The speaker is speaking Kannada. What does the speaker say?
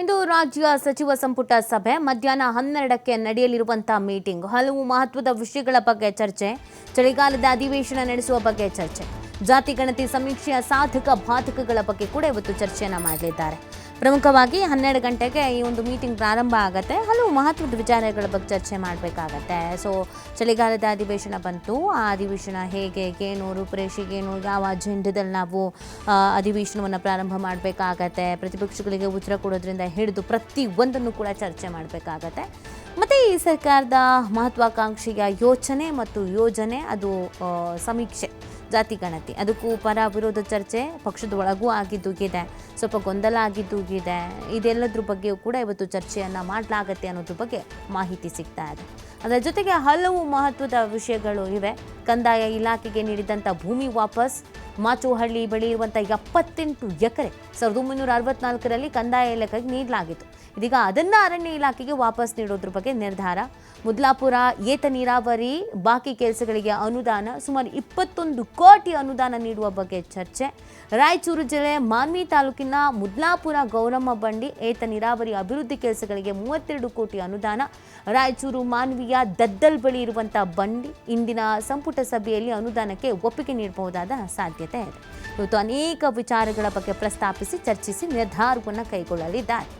ಇಂದು ರಾಜ್ಯ ಸಚಿವ ಸಂಪುಟ ಸಭೆ. ಮಧ್ಯಾಹ್ನ ಹನ್ನೆರಡಕ್ಕೆ ನಡೆಯಲಿರುವಂತಹ ಮೀಟಿಂಗ್. ಹಲವು ಮಹತ್ವದ ವಿಷಯಗಳ ಬಗ್ಗೆ ಚರ್ಚೆ. ಚಳಿಗಾಲದ ಅಧಿವೇಶನ ನಡೆಸುವ ಬಗ್ಗೆ ಚರ್ಚೆ. ಜಾತಿ ಗಣತಿ ಸಮೀಕ್ಷೆಯ ಸಾಧಕ ಬಾಧಕಗಳ ಬಗ್ಗೆ ಕೂಡ ಇವತ್ತು ಚರ್ಚೆಯನ್ನು ಮಾಡಲಿದ್ದಾರೆ. ಪ್ರಮುಖವಾಗಿ ಹನ್ನೆರಡು ಗಂಟೆಗೆ ಈ ಒಂದು ಮೀಟಿಂಗ್ ಪ್ರಾರಂಭ ಆಗುತ್ತೆ. ಹಲವು ಮಹತ್ವದ ವಿಚಾರಗಳ ಬಗ್ಗೆ ಚರ್ಚೆ ಮಾಡಬೇಕಾಗತ್ತೆ. ಸೊ ಚಳಿಗಾಲದ ಅಧಿವೇಶನ ಬಂತು. ಆ ಅಧಿವೇಶನ ಹೇಗೆ, ಏನು ರೂಪುರೇಷೆಗೇನು ಯಾವ ಅಜೆಂಡದಲ್ಲಿ ನಾವು ಅಧಿವೇಶನವನ್ನು ಪ್ರಾರಂಭ ಮಾಡಬೇಕಾಗತ್ತೆ. ಪ್ರತಿಪಕ್ಷಗಳಿಗೆ ಉತ್ತರ ಕೊಡೋದ್ರಿಂದ ಹಿಡಿದು ಪ್ರತಿ ಒಂದನ್ನು ಕೂಡ ಚರ್ಚೆ ಮಾಡಬೇಕಾಗತ್ತೆ. ಮತ್ತು ಈ ಸರ್ಕಾರದ ಮಹತ್ವಾಕಾಂಕ್ಷೆಯ ಯೋಚನೆ ಮತ್ತು ಯೋಜನೆ, ಅದು ಸಮೀಕ್ಷೆ. ಜಾತಿ ಗಣತಿ. ಅದಕ್ಕೂ ಪರ ವಿರೋಧ ಚರ್ಚೆ ಪಕ್ಷದ ಒಳಗೂ ಆಗಿದ್ದು ಇದೆ. ಸ್ವಲ್ಪ ಗೊಂದಲ ಆಗಿದ್ದು ಇದೆ. ಇದೆಲ್ಲದ್ರ ಬಗ್ಗೆಯೂ ಕೂಡ ಇವತ್ತು ಚರ್ಚೆಯನ್ನು ಮಾಡಲಾಗತ್ತೆ ಅನ್ನೋದ್ರ ಬಗ್ಗೆ ಮಾಹಿತಿ ಸಿಗ್ತಾ ಇದೆ. ಅದರ ಜೊತೆಗೆ ಹಲವು ಮಹತ್ವದ ವಿಷಯಗಳು ಇವೆ. ಕಂದಾಯ ಇಲಾಖೆಗೆ ನೀಡಿದಂಥ ಭೂಮಿ ವಾಪಸ್ ಮಾಚುಹಳ್ಳಿ ಬಳಿ ಇರುವಂಥ ಎಪ್ಪತ್ತೆಂಟು ಎಕರೆ ಸಾವಿರದ ಒಂಬೈನೂರ ಅರವತ್ನಾಲ್ಕರಲ್ಲಿ ಕಂದಾಯ ಇಲಾಖೆಗೆ ನೀಡಲಾಗಿತ್ತು. ಇದೀಗ ಅದನ್ನು ಅರಣ್ಯ ಇಲಾಖೆಗೆ ವಾಪಸ್ ನೀಡೋದ್ರ ಬಗ್ಗೆ ನಿರ್ಧಾರ. ಮುದ್ಲಾಪುರ ಏತ ನೀರಾವರಿ ಬಾಕಿ ಕೆಲಸಗಳಿಗೆ ಅನುದಾನ, ಸುಮಾರು ಇಪ್ಪತ್ತೊಂದು ಕೋಟಿ ಅನುದಾನ ನೀಡುವ ಬಗ್ಗೆ ಚರ್ಚೆ. ರಾಯಚೂರು ಜಿಲ್ಲೆ ಮಾನ್ವಿ ತಾಲೂಕಿನ ಮುದ್ಲಾಪುರ ಗೌರಮ್ಮ ಬಂಡಿ ಏತ ನೀರಾವರಿ ಅಭಿವೃದ್ಧಿ ಕೆಲಸಗಳಿಗೆ ಮೂವತ್ತೆರಡು ಕೋಟಿ ಅನುದಾನ. ರಾಯಚೂರು ಮಾನ್ವಿಯ ದದ್ದಲ್ ಬಳಿ ಇರುವಂಥ ಬಂಡಿ ಇಂದಿನ ಸಂಪುಟ ಸಭೆಯಲ್ಲಿ ಅನುದಾನಕ್ಕೆ ಒಪ್ಪಿಗೆ ನೀಡಬಹುದಾದ ಸಾಧ್ಯತೆ ಇದೆ. ಇವತ್ತು ಅನೇಕ ವಿಚಾರಗಳ ಬಗ್ಗೆ ಪ್ರಸ್ತಾಪಿಸಿ ಚರ್ಚಿಸಿ ನಿರ್ಧಾರವನ್ನು ಕೈಗೊಳ್ಳಲಿದ್ದಾರೆ.